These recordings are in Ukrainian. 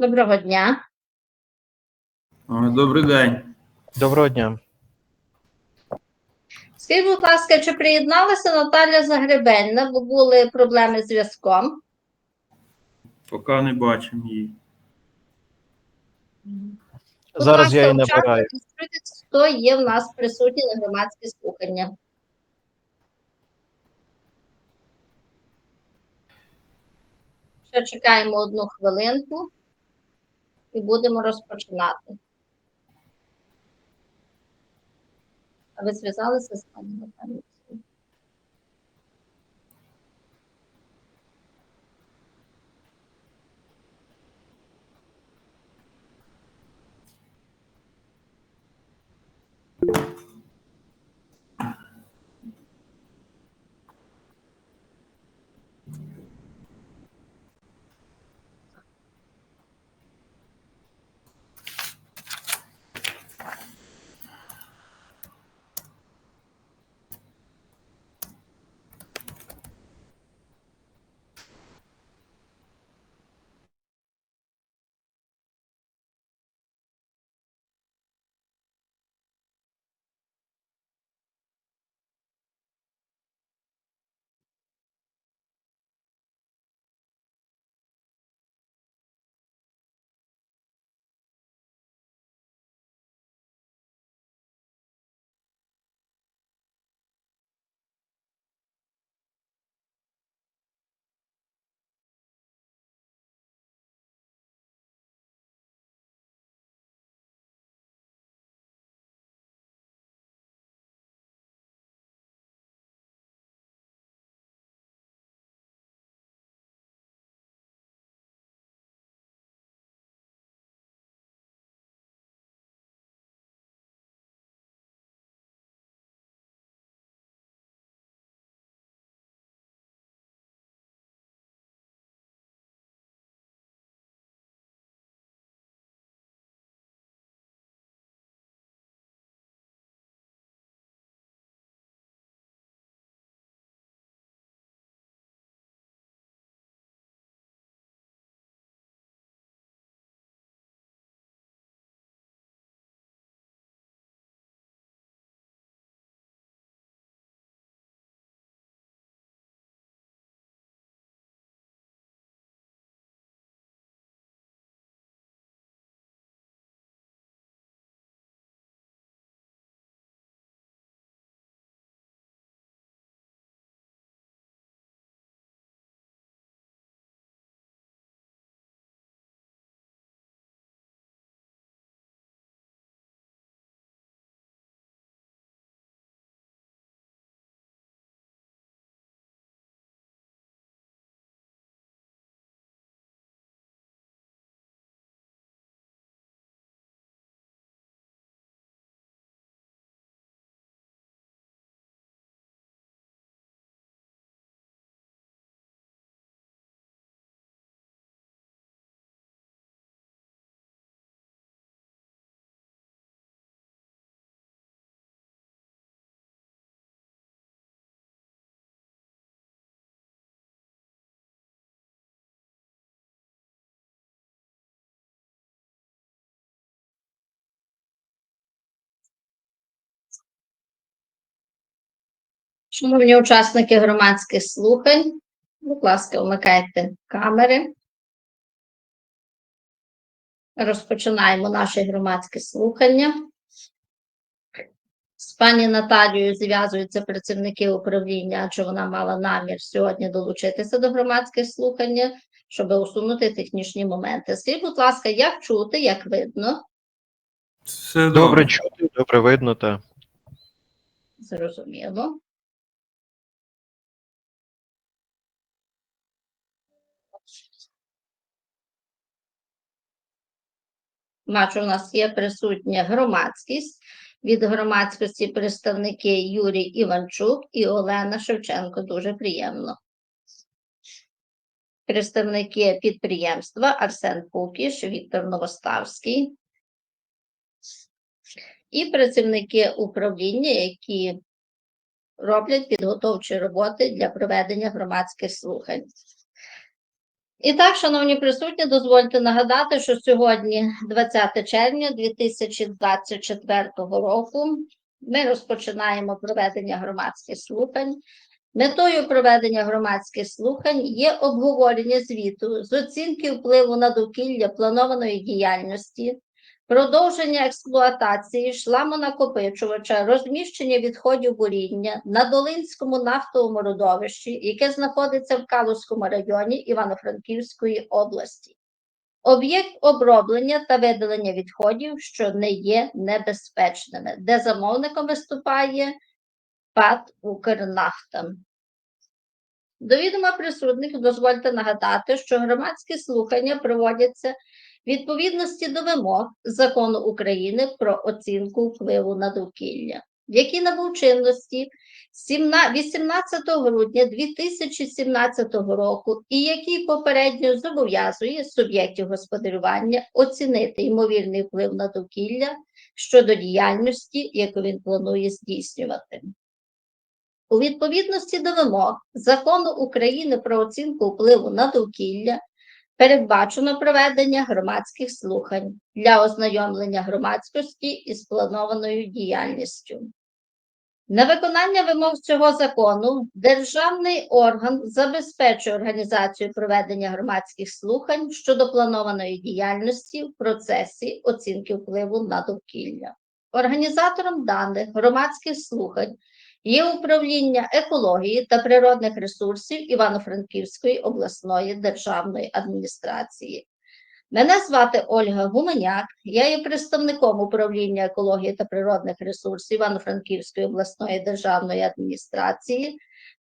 Доброго дня. Добрий день. Доброго дня. Скажіть, будь ласка, чи приєдналася Наталя Загребельна, бо були проблеми з зв'язком? Поки не бачимо її. Будь Зараз я її набираю. Хто є в нас присутній на громадські слухання? Ще чекаємо одну хвилинку і будемо розпочинати. А ви зв'язалися з пані Наталією? Шановні учасники громадських слухань, будь ласка, вмикайте камери. Розпочинаємо наші громадські слухання. З пані Наталією зв'язуються працівники управління, адже вона мала намір сьогодні долучитися до громадських слухання, щоб усунути технічні моменти. Скажіть, будь ласка, як чути, як видно? Все добре. Добре чути, добре видно, та Зрозуміло. Бачу, у нас є присутня громадськість. Від громадськості представники Юрій Іванчук і Олена Шевченко. Дуже приємно. Представники підприємства Арсен Пукіш, Віктор Новоставський. І працівники управління, які роблять підготовчі роботи для проведення громадських слухань. І так, шановні присутні, дозвольте нагадати, що сьогодні, 20 червня 2024 року, ми розпочинаємо проведення громадських слухань. Метою проведення громадських слухань є обговорення звіту з оцінки впливу на довкілля планованої діяльності, продовження експлуатації шламонакопичувача, розміщення відходів буріння на Долинському нафтовому родовищі, яке знаходиться в Калузькому районі Івано-Франківської області. Об'єкт оброблення та видалення відходів, що не є небезпечними, де замовником виступає ПАД «Укрнафта». До відома присутніх дозвольте нагадати, що громадські слухання проводяться відповідності до вимог Закону України про оцінку впливу на довкілля, який набув чинності 18 грудня 2017 року і який попередньо зобов'язує суб'єктів господарювання оцінити ймовірний вплив на довкілля щодо діяльності, яку він планує здійснювати. У відповідності до вимог Закону України про оцінку впливу на довкілля передбачено проведення громадських слухань для ознайомлення громадськості із планованою діяльністю. На виконання вимог цього закону державний орган забезпечує організацію проведення громадських слухань щодо планованої діяльності в процесі оцінки впливу на довкілля. Організатором даних громадських слухань є управління екології та природних ресурсів Івано-Франківської обласної державної адміністрації. Мене звати Ольга Гуменяк, я є представником управління екології та природних ресурсів Івано-Франківської обласної державної адміністрації.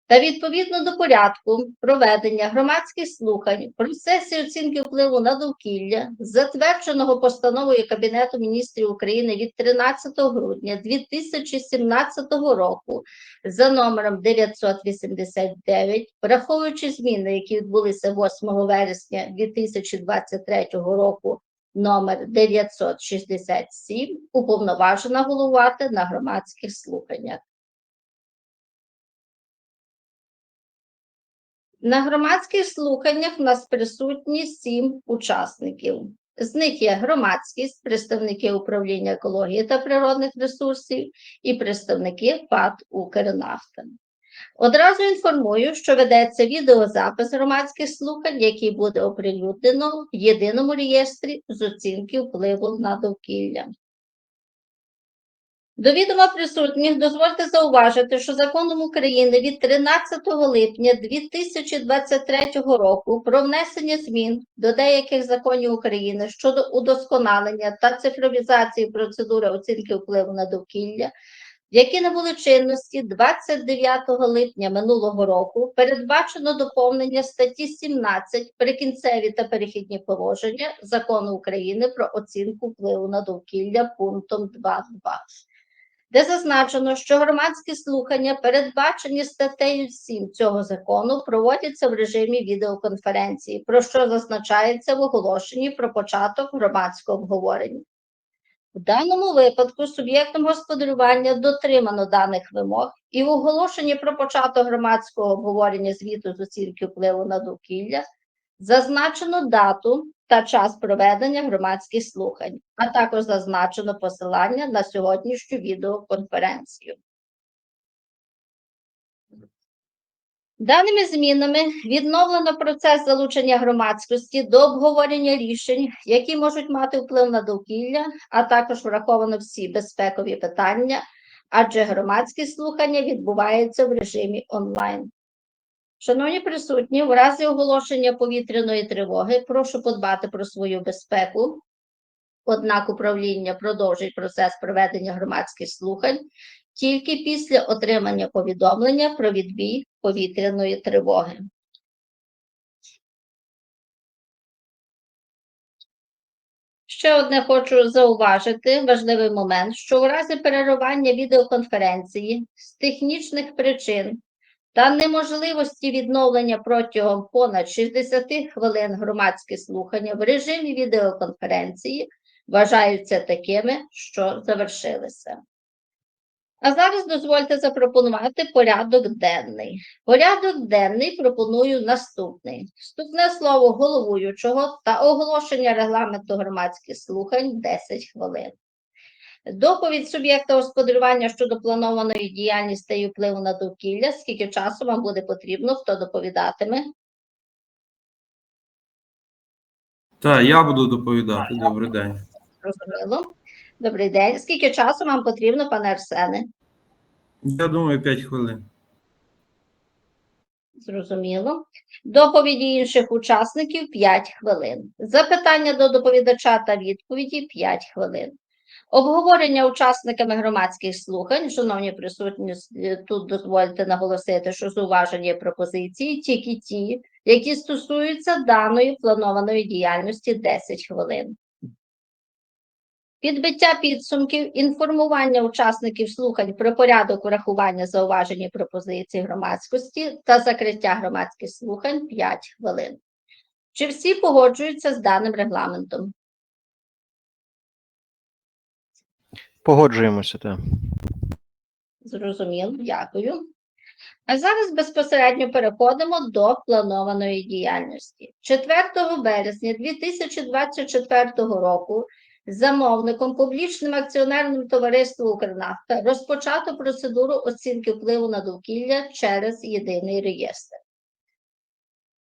Та відповідно до порядку проведення громадських слухань в процесі оцінки впливу на довкілля, затвердженого постановою Кабінету міністрів України від 13 грудня 2017 року за номером 989, враховуючи зміни, які відбулися 8 вересня 2023 року, номер 967, уповноважена головувати на громадських слуханнях. На громадських слуханнях в нас присутні сім учасників. З них є громадськість, представники управління екології та природних ресурсів і представники ПАД «Укрнафта». Одразу інформую, що ведеться відеозапис громадських слухань, який буде оприлюднено в єдиному реєстрі з оцінки впливу на довкілля. До відома присутніх дозвольте зауважити, що законом України від 13 липня 2023 року про внесення змін до деяких законів України щодо удосконалення та цифровізації процедури оцінки впливу на довкілля, які набули чинності 29 липня минулого року, передбачено доповнення статті 17 прикінцеві та перехідні положення закону України про оцінку впливу на довкілля пунктом 2.2 де зазначено, що громадські слухання, передбачені статтею 7 цього закону, проводяться в режимі відеоконференції, про що зазначається в оголошенні про початок громадського обговорення. В даному випадку суб'єктом господарювання дотримано даних вимог, і в оголошенні про початок громадського обговорення звіту з оцінки впливу на довкілля зазначено дату та час проведення громадських слухань, а також зазначено посилання на сьогоднішню відеоконференцію. Даними змінами відновлено процес залучення громадськості до обговорення рішень, які можуть мати вплив на довкілля, а також враховано всі безпекові питання, адже громадські слухання відбуваються в режимі онлайн. Шановні присутні, в разі оголошення повітряної тривоги прошу подбати про свою безпеку. Однак управління продовжить процес проведення громадських слухань тільки після отримання повідомлення про відбій повітряної тривоги. Ще одне хочу зауважити важливий момент, що у разі переривання відеоконференції з технічних причин та неможливості відновлення протягом понад 60 хвилин громадські слухання в режимі відеоконференції вважаються такими, що завершилися. А зараз дозвольте запропонувати порядок денний. Порядок денний пропоную наступний: вступне слово головуючого та оголошення регламенту громадських слухань 10 хвилин. Доповідь суб'єкта господарювання щодо планованої діяльності і впливу на довкілля. Скільки часу вам буде потрібно, хто доповідатиме? Так, я буду доповідати. Добрий день. Зрозуміло. Добрий день. Скільки часу вам потрібно, пане Арсене? Я думаю, 5 хвилин. Зрозуміло. Доповіді інших учасників 5 хвилин. Запитання до доповідача та відповіді 5 хвилин. Обговорення учасниками громадських слухань, шановні присутні, тут дозвольте наголосити, що зауваження і пропозиції тільки ті, які стосуються даної планованої діяльності 10 хвилин. Підбиття підсумків, інформування учасників слухань про порядок урахування зауважень і пропозицій громадськості та закриття громадських слухань 5 хвилин. Чи всі погоджуються з даним регламентом? Погоджуємося, так. Зрозуміло, дякую. А зараз безпосередньо переходимо до планованої діяльності. 4 березня 2024 року замовником публічним акціонерним товариством «Укрнафта» розпочато процедуру оцінки впливу на довкілля через єдиний реєстр.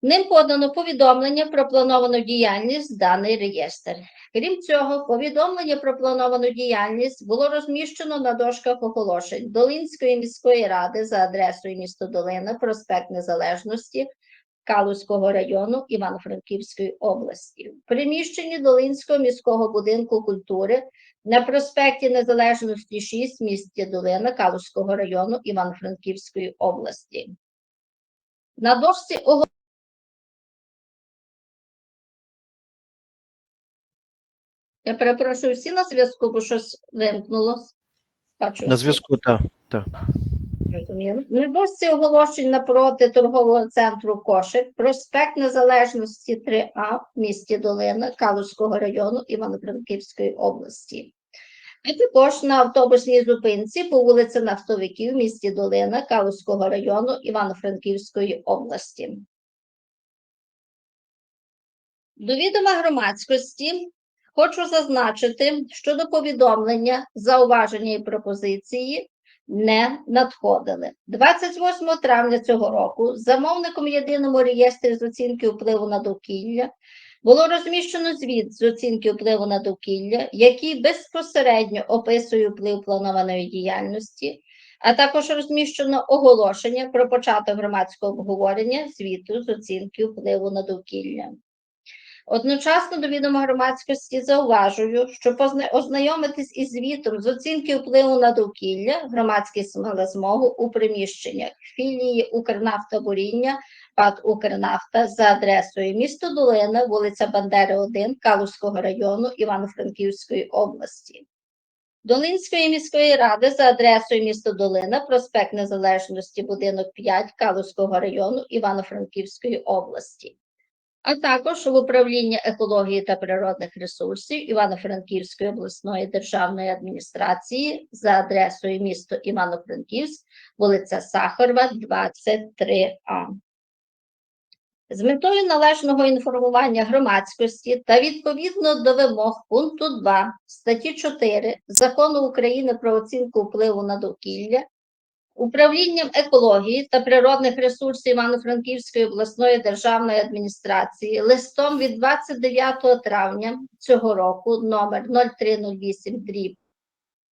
Ним подано повідомлення про плановану діяльність в даний реєстр. Крім цього, повідомлення про плановану діяльність було розміщено на дошках оголошень Долинської міської ради за адресою місто Долина, проспект Незалежності Калузького району Івано-Франківської області. В приміщенні Долинського міського будинку культури на проспекті Незалежності 6 в місті Долина Калузького району Івано-Франківської області. На дошці оголошень Я перепрошую, всі на зв'язку, бо щось вимкнуло. Бачу, На зв'язку, так. На дошці оголошень напроти торгового центру Кошик, проспект Незалежності 3А в місті Долина Калузького району Івано-Франківської області. А також на автобусній зупинці по вулиці Нафтовиків в місті Долина Калузького району Івано-Франківської області. До відома громадськості хочу зазначити, що до повідомлення, зауваження і пропозиції не надходили. 28 травня цього року замовником єдиному реєстрі з оцінки впливу на довкілля було розміщено звіт з оцінки впливу на довкілля, який безпосередньо описує вплив планованої діяльності, а також розміщено оголошення про початок громадського обговорення звіту з оцінки впливу на довкілля. Одночасно до відома громадськості зауважую, що ознайомитись із звітом з оцінки впливу на довкілля громадськість мала змогу у приміщеннях філії Укрнафта Буріння, ПАД Укрнафта за адресою місто Долина, вулиця Бандери, 1, Калузького району Івано-Франківської області. Долинської міської ради за адресою місто Долина, проспект Незалежності, будинок 5 Калузького району Івано-Франківської області а також в управління екології та природних ресурсів Івано-Франківської обласної державної адміністрації за адресою місто Івано-Франківськ, вулиця Сахарова, 23А. З метою належного інформування громадськості та відповідно до вимог пункту 2 статті 4 Закону України про оцінку впливу на довкілля Управлінням екології та природних ресурсів Івано-Франківської обласної державної адміністрації листом від 29 травня цього року номер 0308 дріб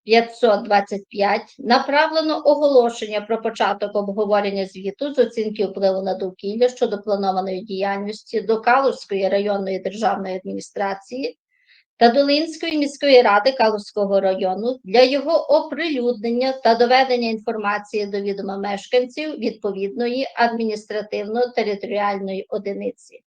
525 направлено оголошення про початок обговорення звіту з оцінки впливу на довкілля щодо планованої діяльності до Калузької районної державної адміністрації та Долинської міської ради Калузького району для його оприлюднення та доведення інформації до відома мешканців відповідної адміністративно-територіальної одиниці.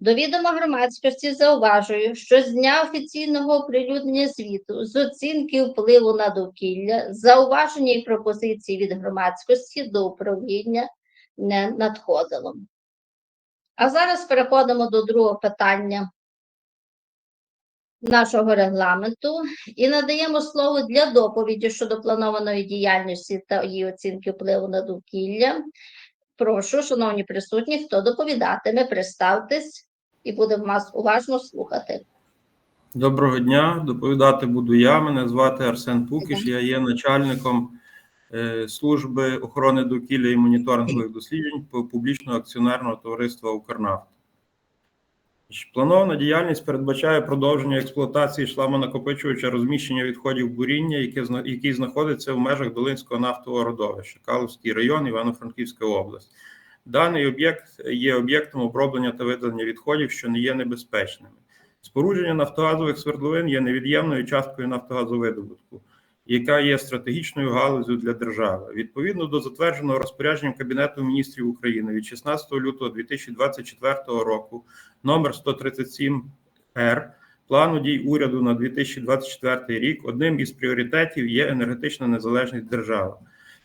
До відома громадськості зауважую, що з дня офіційного оприлюднення звіту з оцінки впливу на довкілля, зауваження і пропозиції від громадськості до управління не надходило. А зараз переходимо до другого питання нашого регламенту і надаємо слово для доповіді щодо планованої діяльності та її оцінки впливу на довкілля. Прошу, шановні присутні, хто доповідатиме, представтесь і будемо вас уважно слухати. Доброго дня. Доповідати буду я. Мене звати Арсен Пукіш. Я є начальником е, служби охорони довкілля і моніторингових досліджень публічного акціонерного товариства Укрнафт. Планована діяльність передбачає продовження експлуатації шламонакопичувача розміщення відходів буріння, який знаходиться в межах Долинського нафтового родовища, Калузький район, Івано-Франківська область. Даний об'єкт є об'єктом оброблення та видалення відходів, що не є небезпечними. Спорудження нафтогазових свердловин є невід'ємною часткою нафтогазовидобутку, яка є стратегічною галузю для держави. Відповідно до затвердженого розпорядженням Кабінету міністрів України від 16 лютого 2024 року номер 137 р плану дій уряду на 2024 рік одним із пріоритетів є енергетична незалежність держави.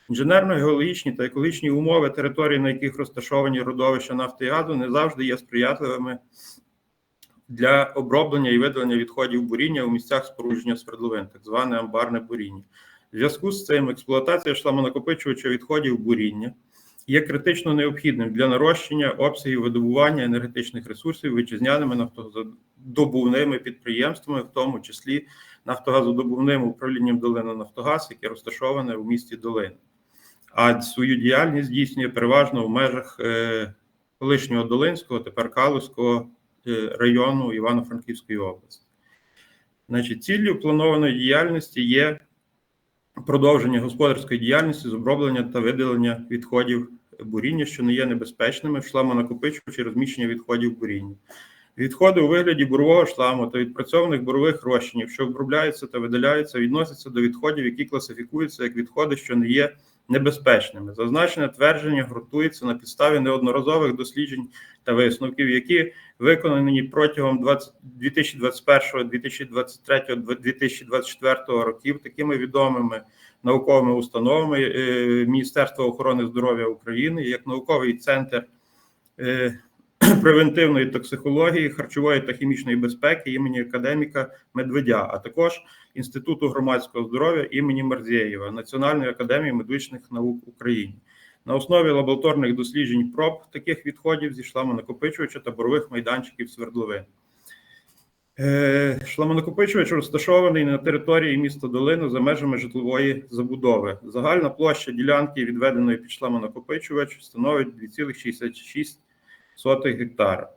Інженерно-геологічні та екологічні умови територій, на яких розташовані родовища нафти і газу, не завжди є сприятливими для оброблення і видалення відходів буріння у місцях спорудження свердловин, так зване амбарне буріння. В зв'язку з цим експлуатація шламонакопичувача відходів буріння є критично необхідним для нарощення обсягів видобування енергетичних ресурсів вітчизняними нафтодобувними підприємствами, в тому числі нафтогазодобувним управлінням Долина Нафтогаз, яке розташоване в місті Долин. А свою діяльність здійснює переважно в межах е, колишнього Долинського, тепер Калузького району Івано-Франківської області. Значить, ціллю планованої діяльності є продовження господарської діяльності з оброблення та видалення відходів буріння, що не є небезпечними, в шламонакопичувачі розміщення відходів буріння. Відходи у вигляді бурового шламу та відпрацьованих бурових розчинів, що обробляються та видаляються, відносяться до відходів, які класифікуються як відходи, що не є небезпечними. Зазначене твердження ґрунтується на підставі неодноразових досліджень та висновків, які виконані протягом 20 2021, 2023, 2024 років такими відомими науковими установами е, Міністерства охорони здоров'я України, як науковий центр е, превентивної токсикології, харчової та хімічної безпеки імені академіка Медведя, а також Інституту громадського здоров'я імені Мерзєєва, Національної академії медичних наук України. На основі лабораторних досліджень проб таких відходів зі шламонакопичувача та борових майданчиків свердловин. Е, Шламонакопичувач розташований на території міста Долину за межами житлової забудови. Загальна площа ділянки, відведеної під шламонакопичувач, становить 2,66 гектара.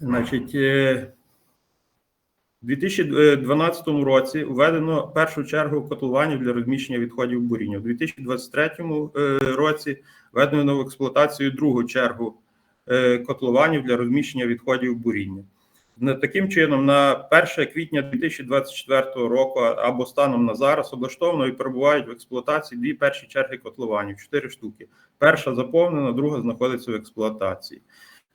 Значить, е, у 2012 році введено першу чергу котлованів для розміщення відходів буріння. У 2023 е, році введено в експлуатацію другу чергу е, котлованів для розміщення відходів буріння. Таким чином, на 1 квітня 2024 року або станом на зараз облаштовано і перебувають в експлуатації дві перші черги котлованів, чотири штуки. Перша заповнена, друга знаходиться в експлуатації.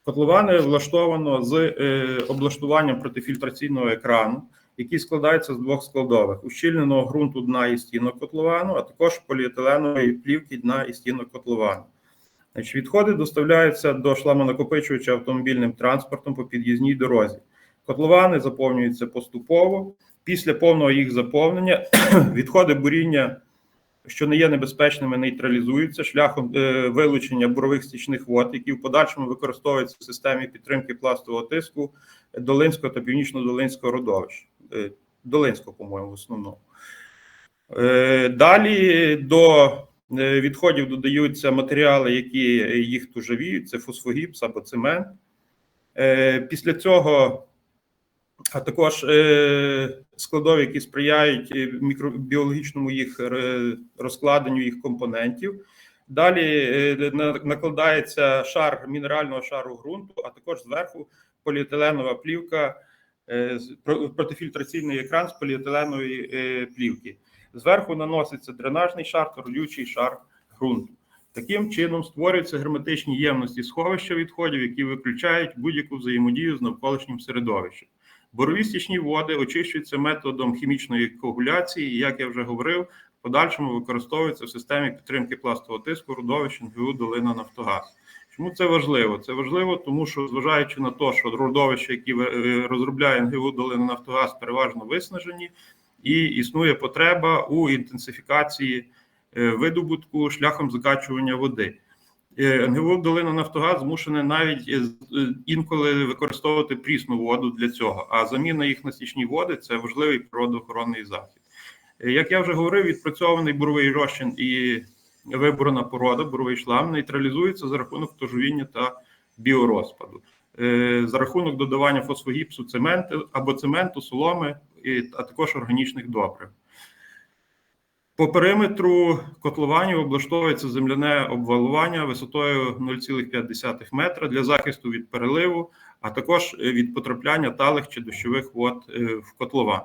Котловани влаштовано з е, облаштуванням протифільтраційного екрану, який складається з двох складових: ущільненого ґрунту дна і стінок котловану, а також поліетиленової плівки дна і стінок котловану. Відходи доставляються до шламонакопичувача автомобільним транспортом по під'їзній дорозі. Котловани заповнюються поступово. Після повного їх заповнення відходи буріння, що не є небезпечними, нейтралізуються шляхом е, вилучення бурових стічних вод, які в подальшому використовуються в системі підтримки пластового тиску Долинського та Північно-Долинського родовища. Е, Долинського, по-моєму, в основному. Е, Далі до відходів додаються матеріали, які їх тужавіють, це фосфогіпс або цемент. Після цього, а також е, складові, які сприяють е, мікробіологічному їх е, розкладенню їх компонентів. Далі накладається шар мінерального шару ґрунту, а також зверху поліетиленова плівка, протифільтраційний екран з поліетиленової плівки. Зверху наноситься дренажний шар та родючий шар ґрунту. Таким чином створюються герметичні ємності сховища відходів, які виключають будь-яку взаємодію з навколишнім середовищем. Борові стічні води очищуються методом хімічної коагуляції, і, як я вже говорив, в подальшому використовуються в системі підтримки пластового тиску родовищ НГУ Долина Нафтогаз. Чому це важливо? Це важливо, тому що зважаючи на те, що родовища, які е, розробляє НГУ Долина Нафтогаз, переважно виснажені, і існує потреба у інтенсифікації е, видобутку шляхом закачування води. Е, НГУ Долина Нафтогаз змушене навіть е, е, інколи використовувати прісну воду для цього. А заміна їх на стічні води це важливий природоохоронний захід. Як я вже говорив, відпрацьований буровий розчин і виборна порода, буровий шлам нейтралізується за рахунок тожовіння та біорозпаду, за рахунок додавання фосфогіпсу, цементу або цементу, соломи, а також органічних добрив. По периметру котлованів облаштовується земляне обвалування висотою 0,5 метра для захисту від переливу, а також е, від потрапляння талих чи дощових вод е, в котлован.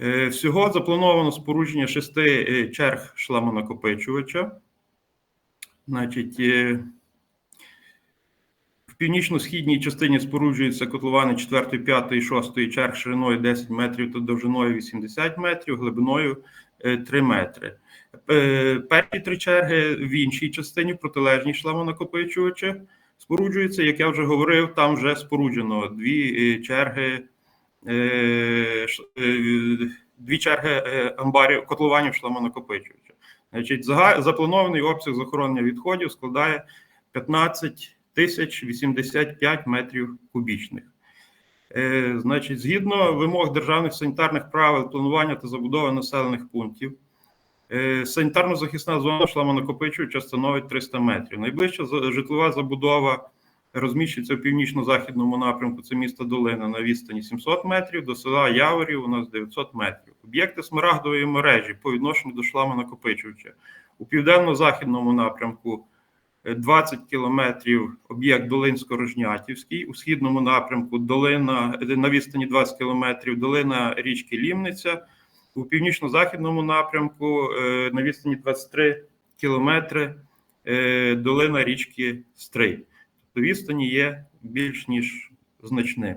Е, Всього заплановано спорудження шести черг шламонакопичувача. Значить, в північно-східній частині споруджуються котловани 4, 5, 6 черг шириною 10 метрів та довжиною 80 метрів, глибиною 3 метри. Е, Перші три черги в іншій частині, в протилежній шламонакопичувача, споруджуються, як я вже говорив, там вже споруджено дві е, черги е, е, дві черги е, амбарів котлованів шламонакопичувача. Значить, запланований обсяг захоронення відходів складає 15 тисяч 85 метрів кубічних. Е, Значить, згідно вимог державних санітарних правил планування та забудови населених пунктів, е, санітарно-захисна зона шламонакопичувача становить 300 метрів. Найближча житлова забудова розміщується в північно-західному напрямку. Це місто Долина на відстані 700 метрів, до села Яворів у нас 900 метрів. Об'єкти смарагдової мережі по відношенню до шламонакопичувача у південно-західному напрямку 20 кілометрів об'єкт Долинсько-Рожнятівський, у східному напрямку долина на відстані 20 кілометрів, долина річки Лімниця, у північно-західному напрямку е, на відстані 23 кілометри е, долина річки Стрий. Тобто відстані є більш ніж значним.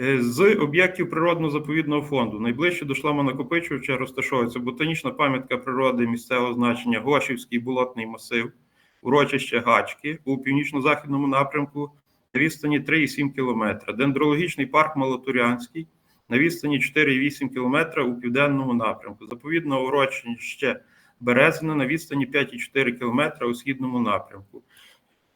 Е, З об'єктів природно-заповідного фонду найближче до шламонакопичувача розташовується ботанічна пам'ятка природи місцевого значення Гошівський болотний масив, урочище Гачки у північно-західному напрямку на відстані 3,7 км, дендрологічний парк Малотурянський на відстані 4,8 км у південному напрямку, заповідне урочище Березина на відстані 5,4 км у східному напрямку.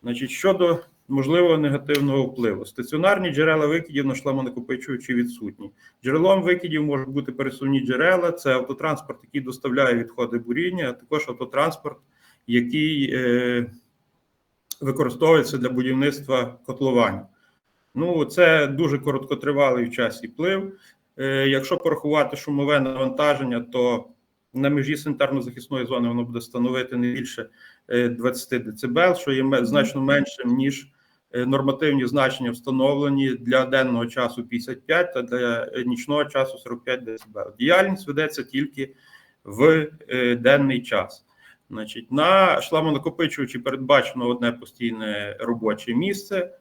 Значить, щодо можливого негативного впливу, стаціонарні джерела викидів на шламонакопичувачі відсутні. Джерелом викидів можуть бути пересувні джерела, це автотранспорт, який доставляє відходи буріння, а також автотранспорт, який е, використовується для будівництва котлованів. Ну, це дуже короткотривалий в часі вплив. Е, якщо порахувати шумове навантаження, то на межі санітарно-захисної зони воно буде становити не більше е, 20 дБ, що є значно меншим, ніж е, нормативні значення встановлені для денного часу 55 та для е, нічного часу 45 дБ. Діяльність ведеться тільки в е, денний час. Значить, на шламонакопичувачі передбачено одне постійне робоче місце.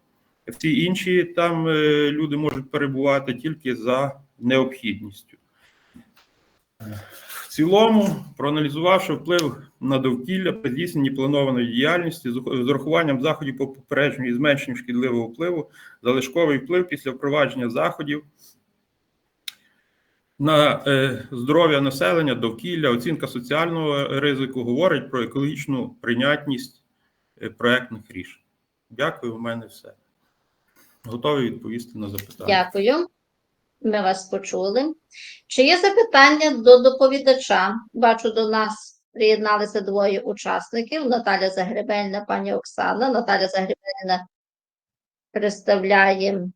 Всі інші там е, люди можуть перебувати тільки за необхідністю. В цілому, проаналізувавши вплив на довкілля при здійсненні планованої діяльності з урахуванням заходів по попередженню і зменшенню шкідливого впливу, залишковий вплив після впровадження заходів на е, здоров'я населення, довкілля, оцінка соціального ризику говорить про екологічну прийнятність е, проектних рішень. Дякую, у мене все. Готовий відповісти на запитання. Дякую. Ми вас почули. Чи є запитання до доповідача? Бачу, до нас приєдналися двоє учасників: Наталя Загребельна, пані Оксана. Наталя Загребельна представляє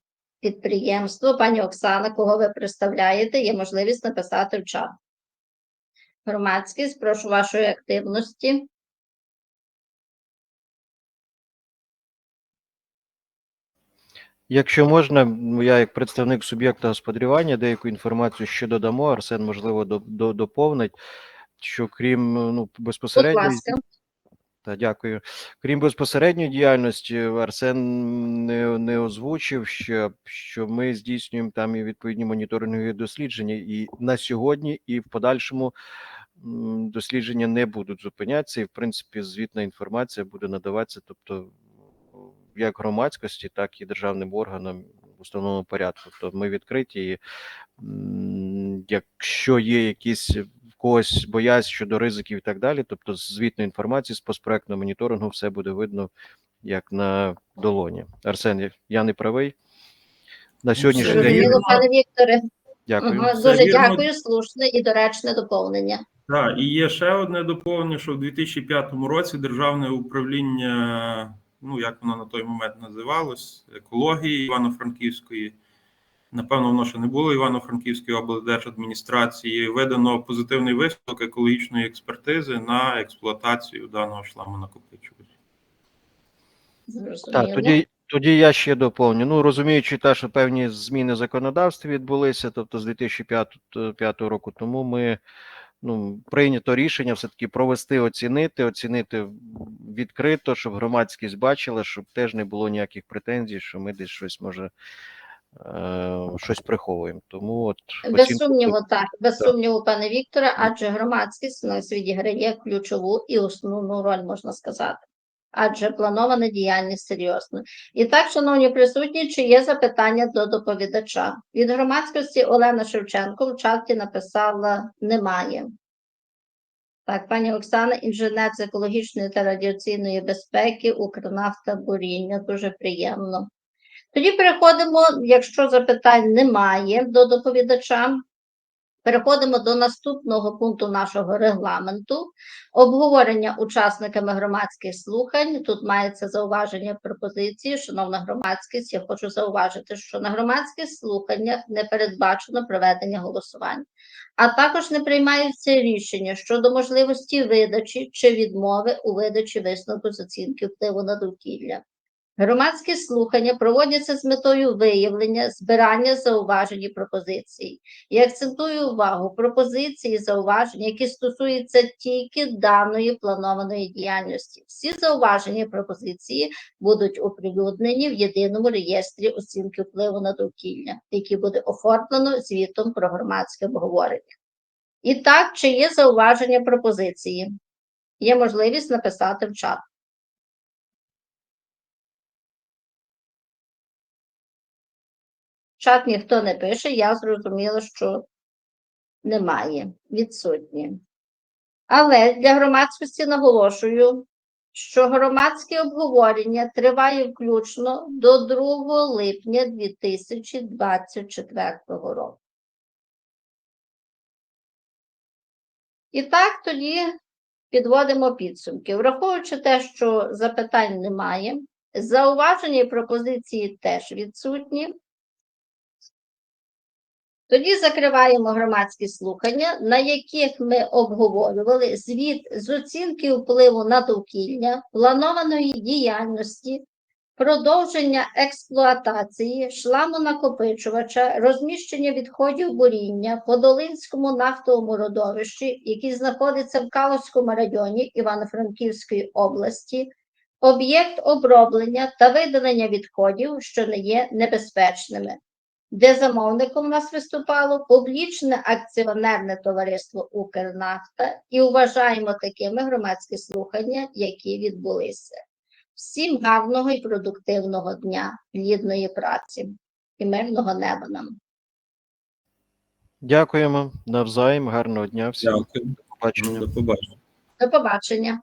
підприємство. Пані Оксана, кого ви представляєте, є можливість написати в чат. Громадськість, прошу вашої активності. Якщо можна, я як представник суб'єкта господарювання деяку інформацію ще додамо. Арсен, можливо, до, до, доповнить, що крім ну, Будь безпосередньо ласка. Та дякую. Крім безпосередньої діяльності, Арсен не, не озвучив, що, що ми здійснюємо там і відповідні моніторингові дослідження і на сьогодні, і в подальшому дослідження не будуть зупинятися, і в принципі звітна інформація буде надаватися, тобто як громадськості, так і державним органам в основному порядку. Тобто ми відкриті, і якщо є якісь когось боязнь щодо ризиків і так далі, тобто з звітної інформації, з постпроектного моніторингу все буде видно як на долоні. Арсен, я- не правий. На сьогоднішній день. Пане Вікторе. дякую. Дуже дякую, слушне і доречне доповнення. Так, і є ще одне доповнення, що в 2005 році державне управління, ну як воно на той момент називалось, екології Івано-Франківської. Напевно, воно ще не було Івано-Франківської облдержадміністрації. Видано позитивний висновок екологічної експертизи на експлуатацію даного шламонакопичувача. Зрозуміло. Так, тоді, тоді я ще доповню. Ну, розуміючи те, що певні зміни в законодавстві відбулися, тобто з 2005 року, тому ми ну, прийнято рішення все-таки провести, оцінити, оцінити відкрито, щоб громадськість бачила, щоб теж не було ніяких претензій, що ми десь щось може щось приховуємо. Тому от Без оцінку сумніву, так, без Так. сумніву, пане Вікторе, адже громадськість у нас відіграє ключову і основну роль, можна сказати. Адже планована діяльність серйозна. І так, шановні присутні, чи є запитання до доповідача? Від громадськості Олена Шевченко в чаті написала немає. Так, пані Оксана, інженер з екологічної та радіаційної безпеки, Укрнафта Буріння. Дуже приємно. Тоді переходимо, якщо запитань немає до доповідача, переходимо до наступного пункту нашого регламенту. Обговорення учасниками громадських слухань. Тут мається зауваження пропозиції. Шановна громадськість, я хочу зауважити, що на громадських слуханнях не передбачено проведення голосувань, а також не приймаються рішення щодо можливості видачі чи відмови у видачі висновку з оцінки впливу на довкілля. Громадські слухання проводяться з метою виявлення, збирання зауважень і пропозицій. І акцентую увагу пропозиції, зауваження, які стосуються тільки даної планованої діяльності. Всі зауваження і пропозиції будуть оприлюднені в єдиному реєстрі оцінки впливу на довкілля, який буде оформлено звітом про громадське обговорення. І так, чи є зауваження пропозиції? Є можливість написати в чат. Чат ніхто не пише, я зрозуміла, що немає, відсутні. Але для громадськості наголошую, що громадське обговорення триває включно до 2 липня 2024 року. І так тоді підводимо підсумки. Враховуючи те, що запитань немає, зауваження і пропозиції теж відсутні. Тоді закриваємо громадські слухання, на яких ми обговорювали звіт з оцінки впливу на довкілля, планованої діяльності, продовження експлуатації, шламонакопичувача, розміщення відходів буріння по Долинському нафтовому родовищі, який знаходиться в Калузькому районі Івано-Франківської області, об'єкт оброблення та видалення відходів, що не є небезпечними де замовником у нас виступало публічне акціонерне товариство Укрнафта і вважаємо такими громадські слухання, які відбулися. Всім гарного і продуктивного дня, плідної праці і мирного неба нам. Дякуємо навзаєм. Гарного дня всім. Дякую. До побачення. До побачення. До побачення.